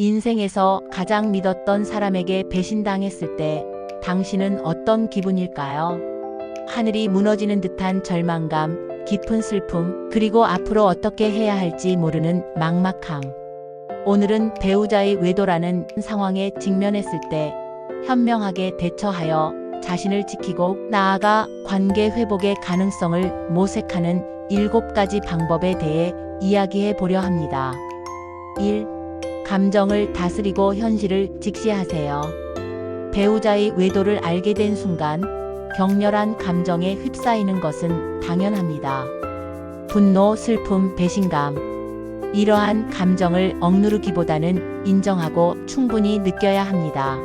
인생에서 가장 믿었던 사람에게 배신당했을 때 당신은 어떤 기분일까요? 하늘이 무너지는 듯한 절망감, 깊은 슬픔, 그리고 앞으로 어떻게 해야 할지 모르는 막막함. 오늘은 배우자의 외도라는 상황에 직면했을 때 현명하게 대처하여 자신을 지키고 나아가 관계 회복의 가능성을 모색하는 일곱 가지 방법에 대해 이야기해 보려 합니다. 1. 감정을 다스리고 현실을 직시하세요. 배우자의 외도를 알게 된 순간 격렬한 감정에 휩싸이는 것은 당연합니다. 분노, 슬픔, 배신감. 이러한 감정을 억누르기보다는 인정하고 충분히 느껴야 합니다.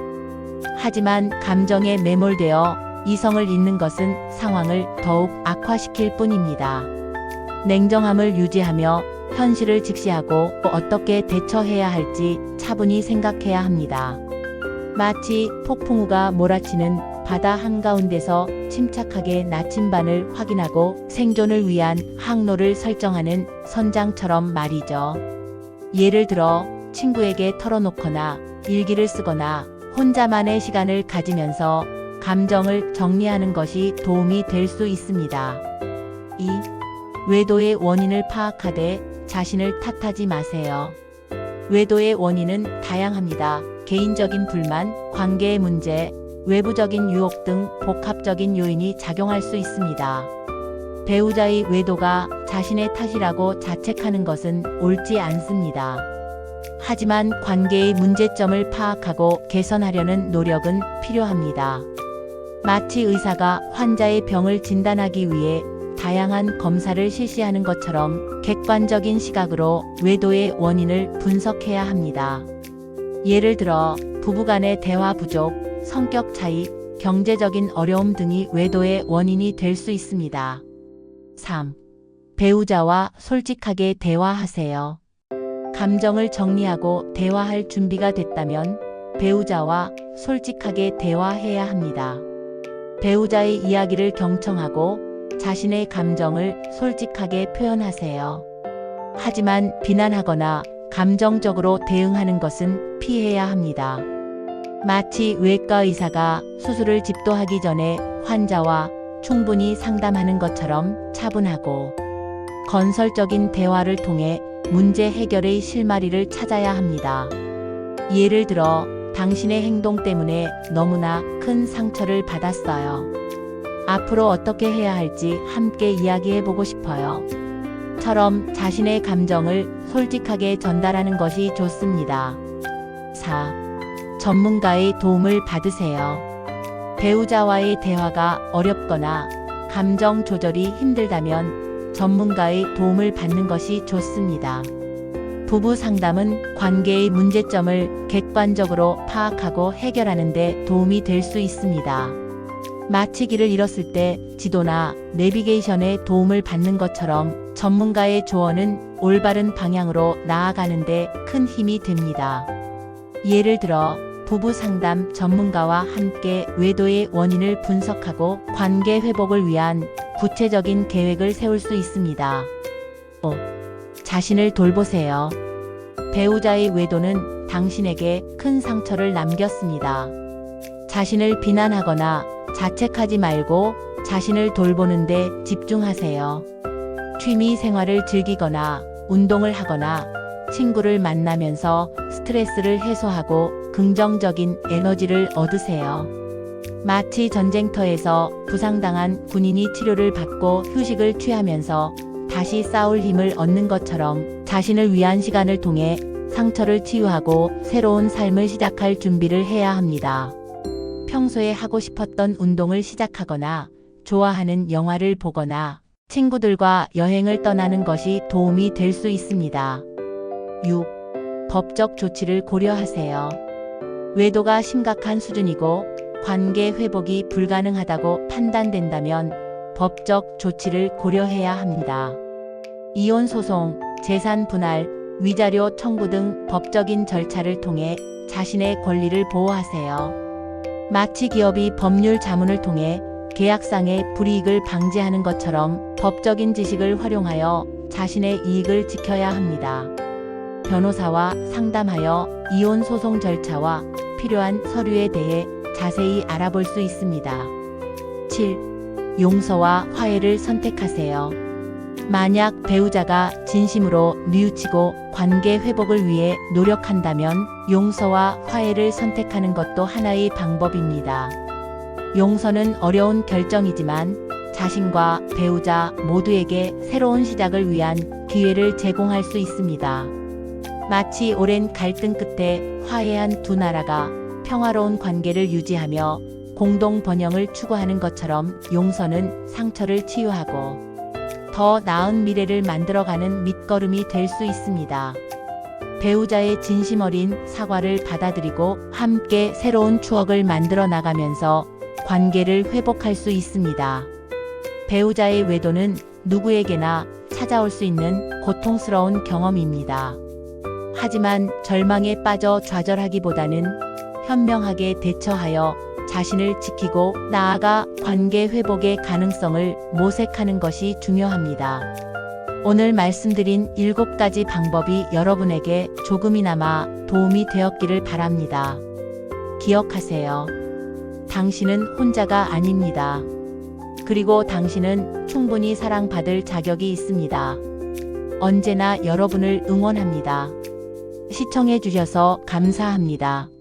하지만 감정에 매몰되어 이성을 잃는 것은 상황을 더욱 악화시킬 뿐입니다. 냉정함을 유지하며 현실을 직시하고 어떻게 대처해야 할지 차분히 생각해야 합니다. 마치 폭풍우가 몰아치는 바다 한가운데서 침착하게 나침반을 확인하고 생존을 위한 항로를 설정하는 선장처럼 말이죠. 예를 들어 친구에게 털어놓거나 일기를 쓰거나 혼자만의 시간을 가지면서 감정을 정리하는 것이 도움이 될 수 있습니다. 2. 외도의 원인을 파악하되 자신을 탓하지 마세요. 외도의 원인은 다양합니다. 개인적인 불만, 관계의 문제, 외부적인 유혹 등 복합적인 요인이 작용할 수 있습니다. 배우자의 외도가 자신의 탓이라고 자책하는 것은 옳지 않습니다. 하지만 관계의 문제점을 파악하고 개선하려는 노력은 필요합니다. 마치 의사가 환자의 병을 진단하기 위해 다양한 검사를 실시하는 것처럼 객관적인 시각으로 외도의 원인을 분석해야 합니다. 예를 들어 부부간의 대화 부족, 성격 차이, 경제적인 어려움 등이 외도의 원인이 될 수 있습니다. 3. 배우자와 솔직하게 대화하세요. 감정을 정리하고 대화할 준비가 됐다면 배우자와 솔직하게 대화해야 합니다. 배우자의 이야기를 경청하고 자신의 감정을 솔직하게 표현하세요. 하지만 비난하거나 감정적으로 대응하는 것은 피해야 합니다. 마치 외과 의사가 수술을 집도하기 전에 환자와 충분히 상담하는 것처럼 차분하고 건설적인 대화를 통해 문제 해결의 실마리를 찾아야 합니다. 예를 들어 당신의 행동 때문에 너무나 큰 상처를 받았어요. 앞으로 어떻게 해야 할지 함께 이야기해 보고 싶어요. 처럼 자신의 감정을 솔직하게 전달하는 것이 좋습니다. 4. 전문가의 도움을 받으세요. 배우자와의 대화가 어렵거나 감정 조절이 힘들다면 전문가의 도움을 받는 것이 좋습니다. 부부 상담은 관계의 문제점을 객관적으로 파악하고 해결하는 데 도움이 될 수 있습니다. 마치 길을 잃었을 때 지도나 내비게이션의 도움을 받는 것처럼 전문가의 조언은 올바른 방향으로 나아가는데 큰 힘이 됩니다. 예를 들어 부부 상담 전문가와 함께 외도의 원인을 분석하고 관계 회복을 위한 구체적인 계획을 세울 수 있습니다. 5. 자신을 돌보세요. 배우자의 외도는 당신에게 큰 상처를 남겼습니다. 자신을 비난하거나 자책하지 말고 자신을 돌보는데 집중하세요. 취미 생활을 즐기거나 운동을 하거나 친구를 만나면서 스트레스를 해소하고 긍정적인 에너지를 얻으세요. 마치 전쟁터에서 부상당한 군인이 치료를 받고 휴식을 취하면서 다시 싸울 힘을 얻는 것처럼 자신을 위한 시간을 통해 상처를 치유하고 새로운 삶을 시작할 준비를 해야 합니다. 평소에 하고 싶었던 운동을 시작하거나 좋아하는 영화를 보거나 친구들과 여행을 떠나는 것이 도움이 될 수 있습니다. 6. 법적 조치를 고려하세요. 외도가 심각한 수준이고 관계 회복이 불가능하다고 판단된다면 법적 조치를 고려해야 합니다. 이혼 소송, 재산 분할, 위자료 청구 등 법적인 절차를 통해 자신의 권리를 보호하세요. 마치 기업이 법률 자문을 통해 계약상의 불이익을 방지하는 것처럼 법적인 지식을 활용하여 자신의 이익을 지켜야 합니다. 변호사와 상담하여 이혼 소송 절차와 필요한 서류에 대해 자세히 알아볼 수 있습니다. 7. 용서와 화해를 선택하세요. 만약 배우자가 진심으로 뉘우치고 관계 회복을 위해 노력한다면 용서와 화해를 선택하는 것도 하나의 방법입니다. 용서는 어려운 결정이지만 자신과 배우자 모두에게 새로운 시작을 위한 기회를 제공할 수 있습니다. 마치 오랜 갈등 끝에 화해한 두 나라가 평화로운 관계를 유지하며 공동 번영을 추구하는 것처럼 용서는 상처를 치유하고 더 나은 미래를 만들어가는 밑거름이 될 수 있습니다. 배우자의 진심 어린 사과를 받아들이고 함께 새로운 추억을 만들어 나가면서 관계를 회복할 수 있습니다. 배우자의 외도는 누구에게나 찾아올 수 있는 고통스러운 경험입니다. 하지만 절망에 빠져 좌절하기보다는 현명하게 대처하여 자신을 지키고 나아가 관계 회복의 가능성을 모색하는 것이 중요합니다. 오늘 말씀드린 일곱 가지 방법이 여러분에게 조금이나마 도움이 되었기를 바랍니다. 기억하세요. 당신은 혼자가 아닙니다. 그리고 당신은 충분히 사랑받을 자격이 있습니다. 언제나 여러분을 응원합니다. 시청해 주셔서 감사합니다.